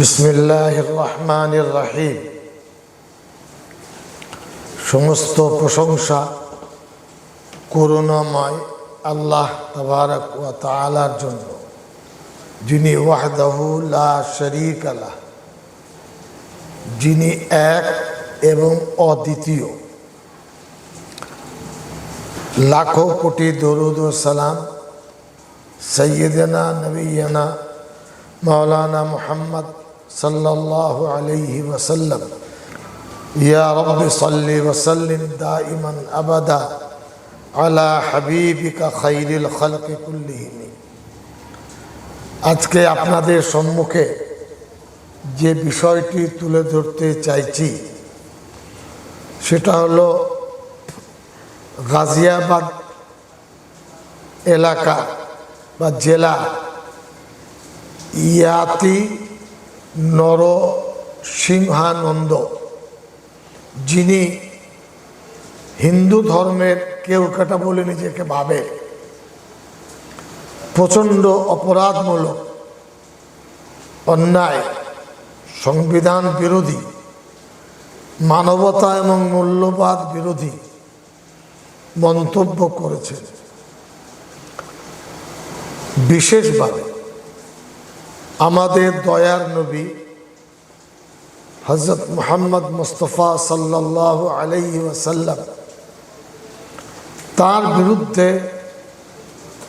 বিসমিল্লাহ রহমান রাহিম সমস্ত প্রশংসা করুণাময় আল্লাহ তবারক ও তালার জন্য, যিনি ওয়াহদাহু লা শরিক আলাহ যিনি এক এবং অদ্বিতীয়। লাখো কোটি দরুদ ও সালাম সৈয়দনা নবীনা মৌলানা মোহাম্মদ সাল্লাল্লাহু আলাইহি ওয়াসাল্লাম। ইয়া রব্বি সাল্লি ওয়াসাল্লিম দাইমান আবাদা আলা হাবিবিকা খাইরিল খালকি কুল্লিহিম আজকে আপনাদের সম্মুখে যে বিষয়টি তুলে ধরতে চাইছি, সেটা হলো গাজিয়াবাদ এলাকা বা জেলা ইয়াতি নর সিংহানন্দ যিনি হিন্দু ধর্মের কেউ কাটা বলে নিজেকে ভাবে। প্রচণ্ড অপরাধমূলক অন্যায়, সংবিধান বিরোধী, মানবতা এবং মূল্যবাদ বিরোধী মন্তব্য করেছেন। বিশেষভাবে আমাদের দয়ার নবী হজরত মোহাম্মদ মুস্তফা সাল্লাহ আলাই ওয়াসাল্লাম তার বিরুদ্ধে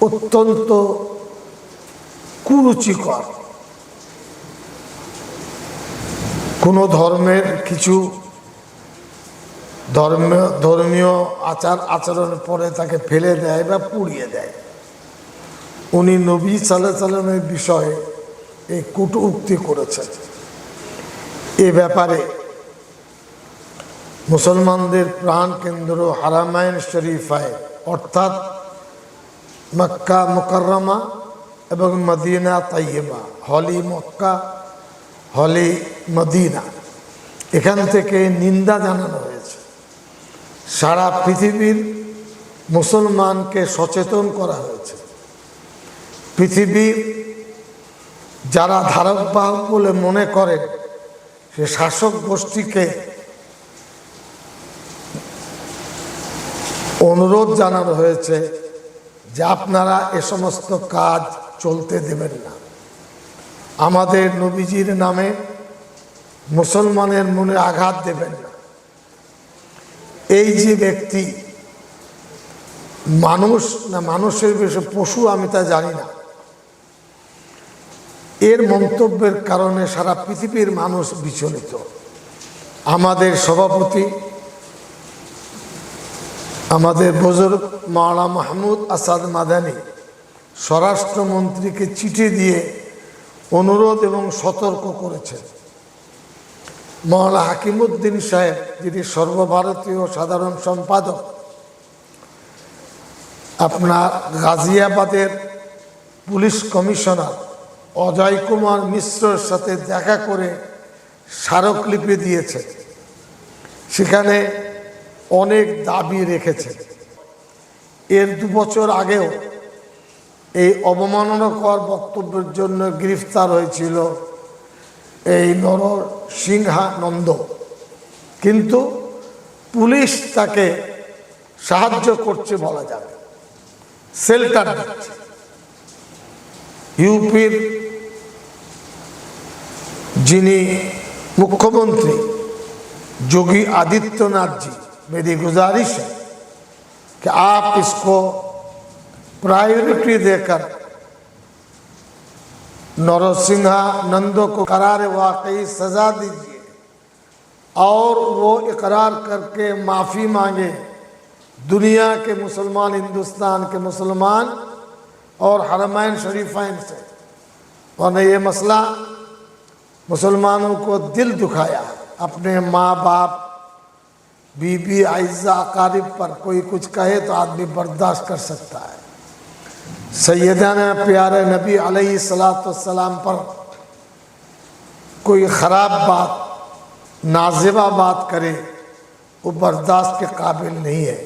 অত্যন্ত কুরুচিকর। কোনো ধর্মের কিছু ধর্মীয় ধর্মীয় আচার আচরণের পরে তাকে ফেলে দেয় বা পুড়িয়ে দেয়। উনি নবী সাল্লাহ সাল্লামের বিষয়ে এই কুটু উক্তি করেছেন। এ ব্যাপারে মুসলমানদের প্রাণ কেন্দ্র হারামায়ন শরীফায়, অর্থাৎ মক্কা মুকরমা এবং মদিনা তাইয়েবা হলি মক্কা, হলি মদিনা, এখান থেকে নিন্দা জানানো হয়েছে। সারা পৃথিবীর মুসলমানকে সচেতন করা হয়েছে। পৃথিবীর যারা ধারক বাহক বলে মনে করেন সে শাসক গোষ্ঠীকে অনুরোধ জানানো হয়েছে যে আপনারা এ সমস্ত কাজ চলতে দেবেন না। আমাদের নবীজির নামে মুসলমানের মনে আঘাত দেবেন না। এই যে ব্যক্তি, মানুষ না, মানুষের বেশি পশু আমি তা জানি না। এর মন্তব্যের কারণে সারা পৃথিবীর মানুষ বিচলিত। আমাদের সভাপতি, আমাদের বুজুর্গ মাওলা মাহমুদ আসাদ মাদানি স্বরাষ্ট্রমন্ত্রীকে চিঠি দিয়ে অনুরোধ এবং সতর্ক করেছেন। মৌলা হাকিমুদ্দিন সাহেব, যিনি সর্বভারতীয় সাধারণ সম্পাদক, আপনার গাজিয়াবাদের পুলিশ কমিশনার অজয় কুমার মিশ্রর সাথে দেখা করে স্মারকলিপি দিয়েছে। সেখানে অনেক দাবি রেখেছে। এর দু বছর আগেও এই অবমাননাকর বক্তব্যের জন্য গ্রেফতার হয়েছিল এই নর সিংহানন্দ কিন্তু পুলিশ তাকে সাহায্য করছে বলা যাবে। সেল্টার ইউপির جنہیں مکہ منتری যোগী آدتیہ جی میری گزارش ہے کہ آپ اس کو پرائیورٹی دے کر نور سنہا نندو کو قرار واقعی سزا دیجیے اور وہ اقرار کر کے معافی مانگے دنیا کے مسلمان ہندوستان کے مسلمان اور حرمین شریفین سے۔ ورنہ یہ مسئلہ مسلمانوں کو دل دکھایا، اپنے ماں باپ بی بی عائزہ اقارب پر کوئی کچھ کہے تو آدمی برداشت کر سکتا ہے۔ سیدان پیارے نبی علیہ السلام والسلام پر کوئی خراب بات، نازبہ بات کرے، وہ برداشت کے قابل نہیں ہے۔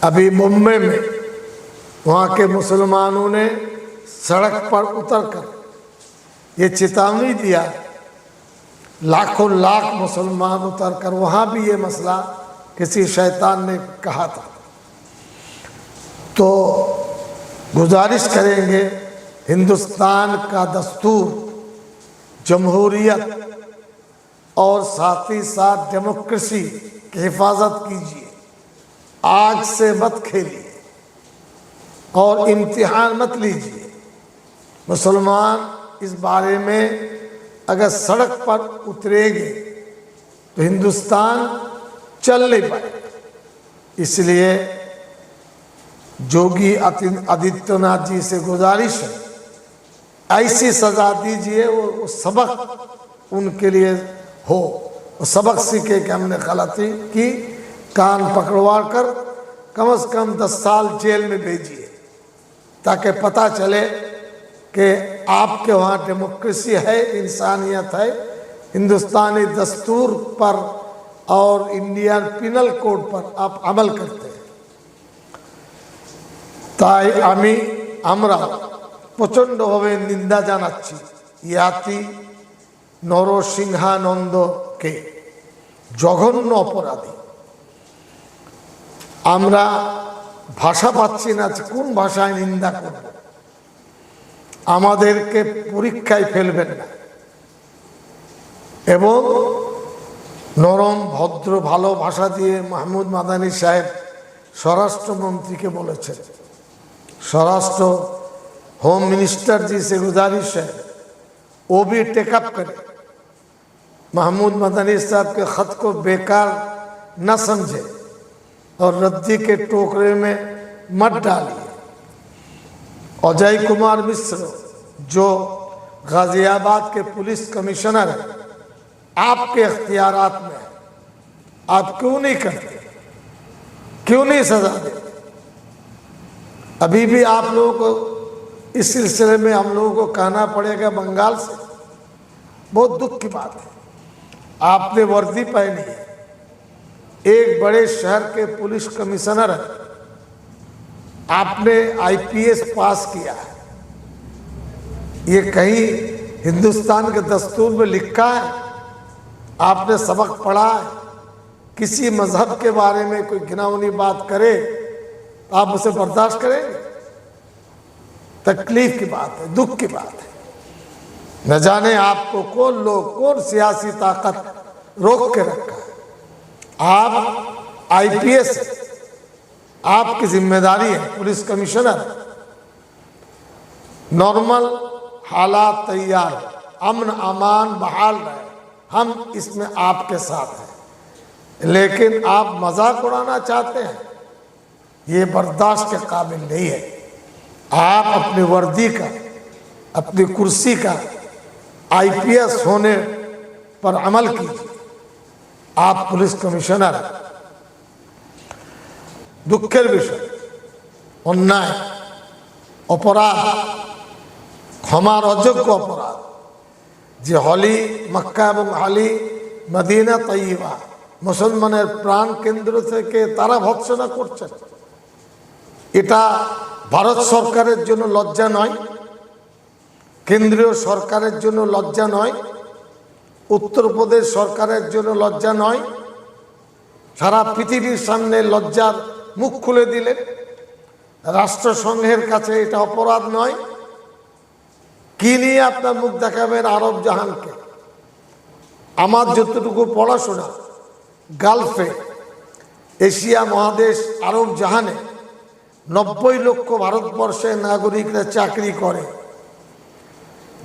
ابھی ممبئی میں وہاں کے مسلمانوں نے سڑک پر اتر کر یہ چتاونی دیا۔ لاکھوں لاکھ مسلمان اتر کر وہاں بھی یہ مسئلہ کسی شیطان نے کہا تھا۔ تو گزارش کریں گے، ہندوستان کا دستور، جمہوریت اور ساتھ ہی ساتھ ڈیموکریسی کی حفاظت کیجیے آج سے مت کھیلیے اور امتحان مت لیجیے مسلمان اس بارے میں اگر سڑک پر اترے گے تو ہندوستان چل نہیں پائے اس لیے جوگی آدتیہ ناتھ جی سے گزارش ہے۔ ایسی سزا دیجیے وہ سبق ان کے لیے ہو۔ سبق سیکھے کہ ہم نے غلطی کی، کان پکڑوا کر کم از کم دس سال جیل میں بھیجیے تاکہ پتہ چلے कि आपके वहाँ डेमोक्रेसी है इंसानियत है हिंदुस्तानी दस्तूर पर और इंडियन पिनल कोड पर आप अमल करते हैं তাই আমি আমরা প্রচণ্ডভাবে নিন্দা জানাচ্ছি ইয়াতি নরসিংহানন্দকে জঘন্য অপরাধী আমরা ভাষা পাচ্ছি না যে কোন ভাষায় নিন্দা করব আমাদেরকে পরীক্ষায় ফেলবেন না। এবং নরম, ভদ্র, ভালো ভাষা দিয়ে মাহমুদ মাদানী সাহেব স্বরাষ্ট্রমন্ত্রীকে বলেছেন। স্বরাষ্ট্র হোম মিনিস্টার জি সে সাহেব, ও বি টেক আপ করে। মাহমুদ মাদানী সাহেবকে খত কো বেকার না সমঝে রদ্দিকে اور ردی کے ٹوکرے اجے کمار مشر جو غازی آباد کے پولیس کمشنر آپ کے اختیارات میں آپ کیوں نہیں کرتے؟ کیوں نہیں سزا دیتے ابھی بھی آپ لوگوں کو اس سلسلے میں ہم لوگوں کو کہنا پڑے گا بنگال سے۔ بہت دکھ کی بات ہے۔ آپ نے وردی پہنی ہے۔ ایک بڑے شہر کے پولیس کمشنر ہیں۔ آپ نے آئی پی ایس پاس کیا ہے۔ یہ کہیں ہندوستان کے دستور میں لکھا ہے۔ آپ نے سبق پڑھا ہے۔ کسی مذہب کے بارے میں کوئی گناونی بات کرے آپ اسے برداشت کریں گے۔ تکلیف کی بات ہے، دکھ کی بات ہے۔ نہ جانے آپ کو کون لوگ، کون سیاسی طاقت روک کے رکھا ہے۔ آپ آئی پی ایس آپ کی ذمہ داری ہے، پولیس کمشنر۔ نارمل حالات تیار، امن امان بحال رہے۔ ہم اس میں آپ کے ساتھ ہیں۔ لیکن آپ مذاق اڑانا چاہتے ہیں۔ یہ برداشت کے قابل نہیں ہے۔ آپ اپنی وردی کا، اپنی کرسی کا آئی پی ایس ہونے پر عمل کیجیے۔ آپ پولیس کمشنر ہیں۔ দুঃখের বিষয়। অন্যায়, অপরাধ, ক্ষমার অযোগ্য অপরাধ। যে হলি মক্কা এবং আলী মদিনা তৈবা মুসলমানের প্রাণ কেন্দ্র থেকে তারা ভৎসনা করছেন। এটা ভারত সরকারের জন্য লজ্জা নয়, কেন্দ্রীয় সরকারের জন্য লজ্জা নয়, উত্তরপ্রদেশ সরকারের জন্য লজ্জা নয়, সারা পৃথিবীর সামনে লজ্জার মুখ খুলে দিলেন রাষ্ট্রসংঘের কাছে এটা অপরাধ নয়। কি নিয়ে আপনার মুখ দেখাবেন আরব জাহানকে? আমার যতটুকু পড়াশোনা, গালফে, এশিয়া মহাদেশ, আরব জাহানে নব্বই লক্ষ ভারতবর্ষের নাগরিকরা চাকরি করে।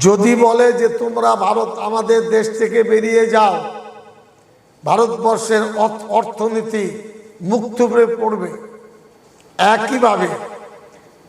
যদি বলে যে তোমরা ভারত আমাদের দেশ থেকে বেরিয়ে যাও, ভারতবর্ষের অর্থ- অর্থনীতি মুখ থুবড়ে পড়বে। একইভাবে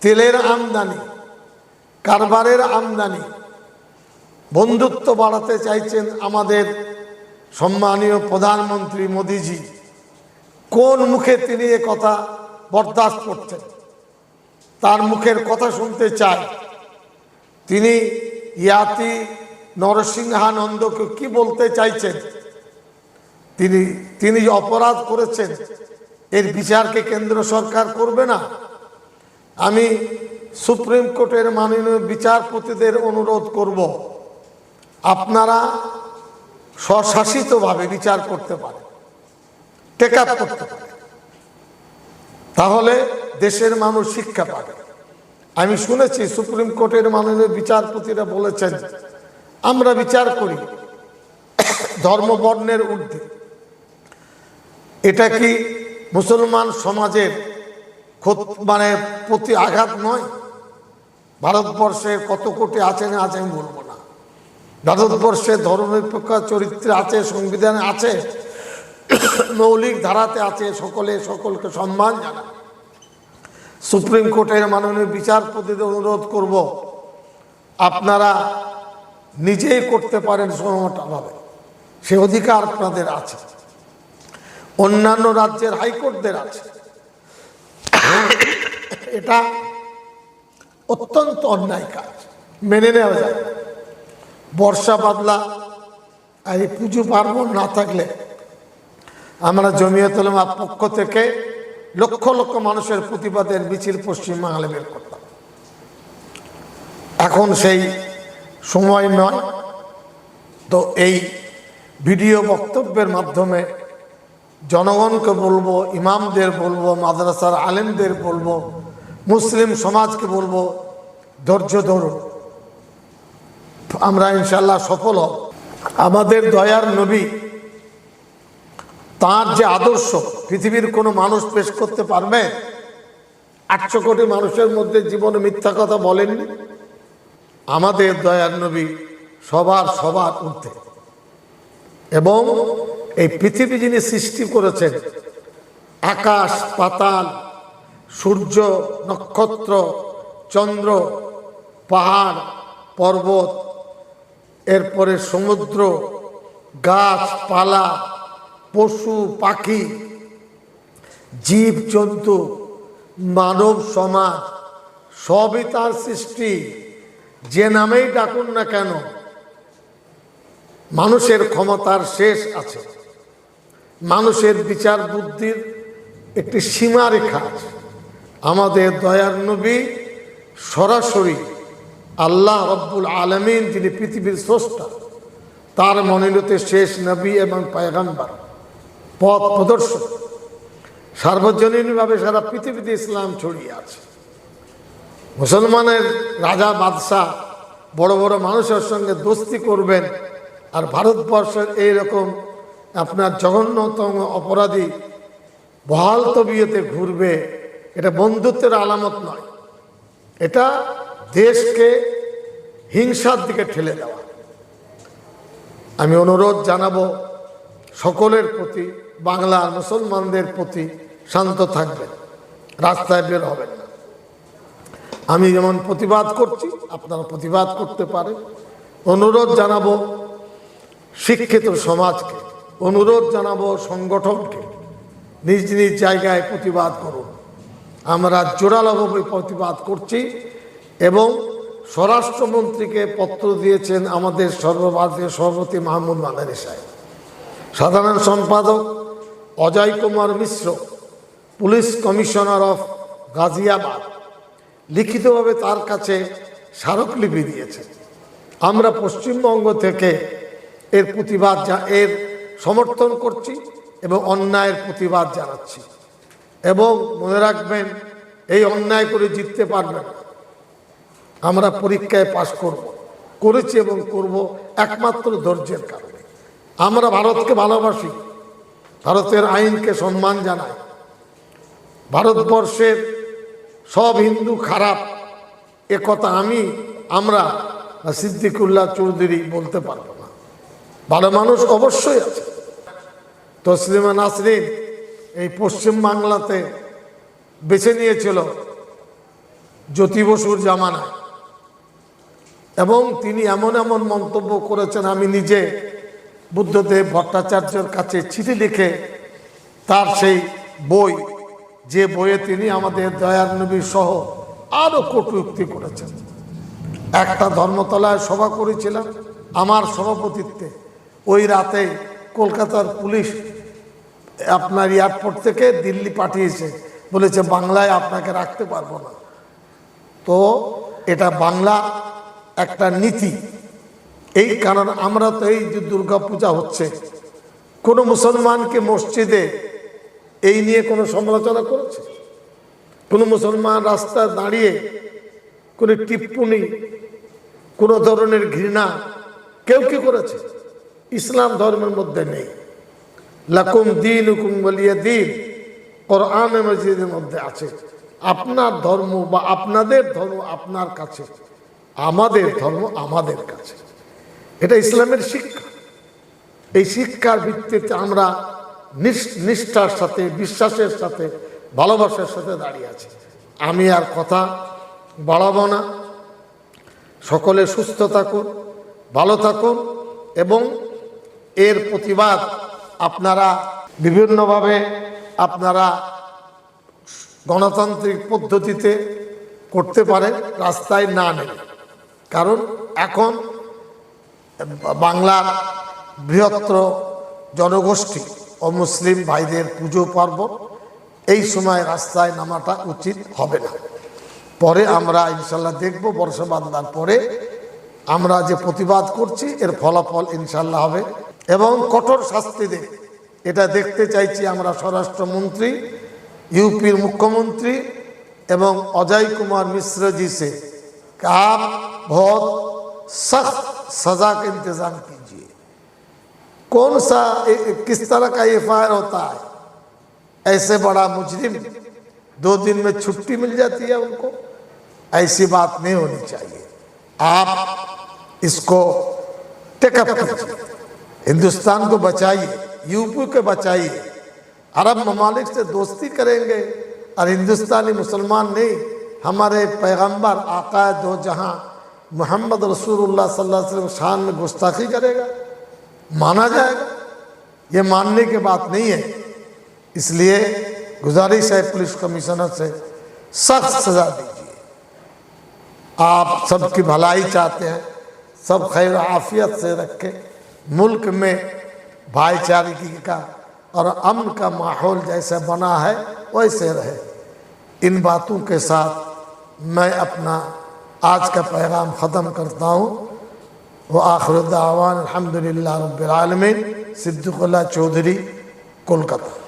তেলের আমদানি, কারবারের আমদানি, বন্ধুত্ব বাড়াতে চাইছেন আমাদের সম্মানীয় প্রধানমন্ত্রী মোদিজি। কোন মুখে তিনি এ কথা বরদাস্ত করছেন তার মুখের কথা শুনতে চায় তিনি ইয়াতি নরসিংহানন্দকে কি বলতে চাইছেন? তিনি তিনি অপরাধ করেছেন এর বিচারকে কেন্দ্র সরকার করবে না। আমি সুপ্রিম কোর্টের মাননীয় বিচারপতিদের অনুরোধ করব, আপনারা স্বশাসিতভাবে বিচার করতে পারেন টেক আপ করতে পারেন। তাহলে দেশের মানুষ শিক্ষা পাবে। আমি শুনেছি সুপ্রিম কোর্টের মাননীয় বিচারপতিরা বলেছেন, আমরা বিচার করি, ধর্মবর্ণের ঊর্ধ্বে। এটা কি মুসলমান সমাজের মানে প্রতি আঘাত নয়। ভারতবর্ষে কত কোটি আছে না আছে আমি বলব না। ভারতবর্ষে ধর্মনিরপেক্ষ চরিত্রে আছে, সংবিধানে আছে, মৌলিক ধারাতে আছে, সকলে সকলকে সম্মান জানায়। সুপ্রিম কোর্টের মাননীয় বিচারপতিদের অনুরোধ করব, আপনারা নিজেই করতে পারেন সময়টাভাবে সে অধিকার আপনাদের আছে। অন্যান্য রাজ্যের হাইকোর্টদের আছে। এটা অত্যন্ত অন্যায় কাজ। মেনে নেওয়া যায়। বর্ষা বাদলা আর এই পুজো পার্বণ না থাকলে আমরা জমিয়তলমা পক্ষ থেকে লক্ষ লক্ষ মানুষের প্রতিবাদের মিছিল পশ্চিমবাংলা বের করতাম। এখন সেই সময় নয়। তো এই ভিডিও বক্তব্যের মাধ্যমে জনগণকে বলব, ইমামদের বলব, মাদ্রাসার আলেমদের বলব, মুসলিম সমাজকে বলব, ধৈর্য ধরুন আমরা ইনশাল্লাহ সফল হব। আমাদের দয়ার নবী, তার যে আদর্শ, পৃথিবীর কোনো মানুষ পেশ করতে পারবে? আটশো কোটি মানুষের মধ্যে জীবনে মিথ্যা কথা বলেননি? আমাদের দয়ার নবী সবার সবার ঊর্ধ্বে। এবং এই পৃথিবী যিনি সৃষ্টি করেছেন, আকাশ, পাতাল, সূর্য, নক্ষত্র, চন্দ্র, পাহাড়, পর্বত, এরপরে সমুদ্র গাছপালা পশু, পাখি জীব জন্তু মানব সমাজ, সবই তার সৃষ্টি। যে নামেই ডাকুন না কেন, মানুষের ক্ষমতার শেষ আছে। মানুষের বিচার বুদ্ধির একটি সীমারেখা আছে। আমাদের দয়ার নবী সরাসরি আল্লাহ রব্বুল আলমিন, যিনি পৃথিবীর স্রষ্টা, তার মনোনীত শেষ নবী এবং পায়গাম্বার, পথ প্রদর্শক। সার্বজনীনভাবে সারা পৃথিবীতে ইসলাম ছড়িয়ে আছে। মুসলমানের রাজা বাদশাহ বড় বড় মানুষের সঙ্গে দোস্তি করবেন আর ভারতবর্ষের এইরকম আপনার জঘন্যতম অপরাধী বহাল তবিয়তে ঘুরবে, এটা বন্ধুত্বের আলামত নয়। এটা দেশকে হিংসার দিকে ঠেলে দেওয়া। আমি অনুরোধ জানাব, সকলের প্রতি বাংলার মুসলমানদের প্রতি শান্ত থাকবেন, রাস্তায় বের হবেন না। আমি যেমন প্রতিবাদ করছি, আপনারা প্রতিবাদ করতে পারেন। অনুরোধ জানাব, শিক্ষিত সমাজকে অনুরোধ জানাব সংগঠনকে, নিজ নিজ জায়গায় প্রতিবাদ করুন। আমরা জোরালোভাবে প্রতিবাদ করছি এবং স্বরাষ্ট্রমন্ত্রীকে পত্র দিয়েছেন আমাদের সর্বভারতীয় সভাপতি মাহমুদ মাদানী সাহেব। সাধারণ সম্পাদক Ajay Kumar Mishra, police commissioner of Ghaziabad, লিখিতভাবে তার কাছে স্মারকলিপি দিয়েছে আমরা পশ্চিমবঙ্গ থেকে এর প্রতিবাদ জা- এর সমর্থন করছি এবং অন্যায়ের প্রতিবাদ জানাচ্ছি। এবং মনে রাখবেন, এই অন্যায় করে জিততে পারবেন। আমরা পরীক্ষায় পাশ করব, করেছি এবং করব একমাত্র ধৈর্যের কারণে। আমরা ভারতকে ভালোবাসি, ভারতের আইনকে সম্মান জানাই। ভারতবর্ষের সব হিন্দু খারাপ, এ কথা আমি, আমরা সিদ্দিকুল্লাহ চৌধুরী বলতে পারব না। ভালো মানুষ অবশ্যই আছে। তসলিমা নাসরিন এই পশ্চিম বাংলাতে বেছে নিয়েছিল জ্যোতি বসুর জামানায়। এবং তিনি এমন এমন মন্তব্য করেছেন, আমি নিজে বুদ্ধদেব ভট্টাচার্যের কাছে চিঠি লিখে তার সেই বই, যে বইয়ে তিনি আমাদের দয়ার নবী সহ আরও কটুক্তি করেছেন। একটা ধর্মতলায় সভা করেছিলাম আমার সভাপতিত্বে। ওই রাতে কলকাতার পুলিশ আপনার এয়ারপোর্ট থেকে দিল্লি পাঠিয়েছে। বলেছে, বাংলায় আপনাকে রাখতে পারব না। তো এটা বাংলা একটা নীতি। এই কারণ আমরা তো এই যে দুর্গা পূজা হচ্ছে, কোনো মুসলমানকে মসজিদে এই নিয়ে কোনো সমালোচনা করেছে? কোনো মুসলমান রাস্তায় দাঁড়িয়ে কোনো টিপ্পনি, কোনো ধরনের ঘৃণা কেউ কি করেছে? ইসলাম ধর্মের মধ্যে নেই। লাকুম দিন হুকুম বলিয়ে দিন। কোরআন মসজিদের মধ্যে আছে, আপনার ধর্ম বা আপনাদের ধর্ম আপনার কাছে, আমাদের ধর্ম আমাদের কাছে। এটা ইসলামের শিক্ষা। এই শিক্ষার ভিত্তিতে আমরা নিষ্ঠার সাথে, বিশ্বাসের সাথে, ভালোবাসার সাথে দাঁড়িয়ে আছি। আমি আর কথা বাড়াবো না। সকলে সুস্থ থাকুন, ভালো থাকুন এবং এর প্রতিবাদ আপনারা বিভিন্নভাবে আপনারা গণতান্ত্রিক পদ্ধতিতে করতে পারেন, রাস্তায় না নেবে কারণ এখন বাংলার বৃহত্তর জনগোষ্ঠী ও মুসলিম ভাইদের পুজো পার্বণ এই সময় রাস্তায় নামাটা উচিত হবে না। পরে আমরা ইনশাল্লাহ দেখব, বর্ষা বাঁধবার পরে আমরা যে প্রতিবাদ করছি, এর ফলাফল ইনশাল্লাহ হবে। এবং কঠোর শাস্তি দেব এটা দেখতে চাইছি আমরা স্বরাষ্ট্রমন্ত্রী ইউপির মুখ্যমন্ত্রী এবং অজয় कुमार मिश्र जी से कि आप बहुत सख्त सजा का इंतजाम कीजिए कौन सा ए- ए- किस तरह का एफ होता है ऐसे बड़ा मुजरिम दो दिन में छुट्टी मिल जाती है उनको ऐसी बात नहीं होनी चाहिए आप इसको टेकअप कीजिए ہندوستان کو بچائیے، یو پی کو بچائیے۔ عرب ممالک سے دوستی کریں گے۔ اور ہندوستانی مسلمان نہیں، ہمارے پیغمبر، آقا دو جہاں محمد رسول اللہ صلی اللہ علیہ وسلم شان میں گستاخی کرے گا۔ مانا جائے گا۔ یہ ماننے کی بات نہیں ہے۔ اس لیے گزارش ہے پولیس کمشنر سے، سخت سزا دیجیے۔ آپ سب کی بھلائی چاہتے ہیں، سب خیر عافیت سے رکھیں۔ ملک میں بھائی چارگی کا اور امن کا ماحول جیسا بنا ہے، ویسے رہے۔ ان باتوں کے ساتھ میں اپنا آج کا پیغام ختم کرتا ہوں۔ وہ آخر الدعوان الحمد للہ رب العالمین صدق اللہ چودھری، کولکتہ۔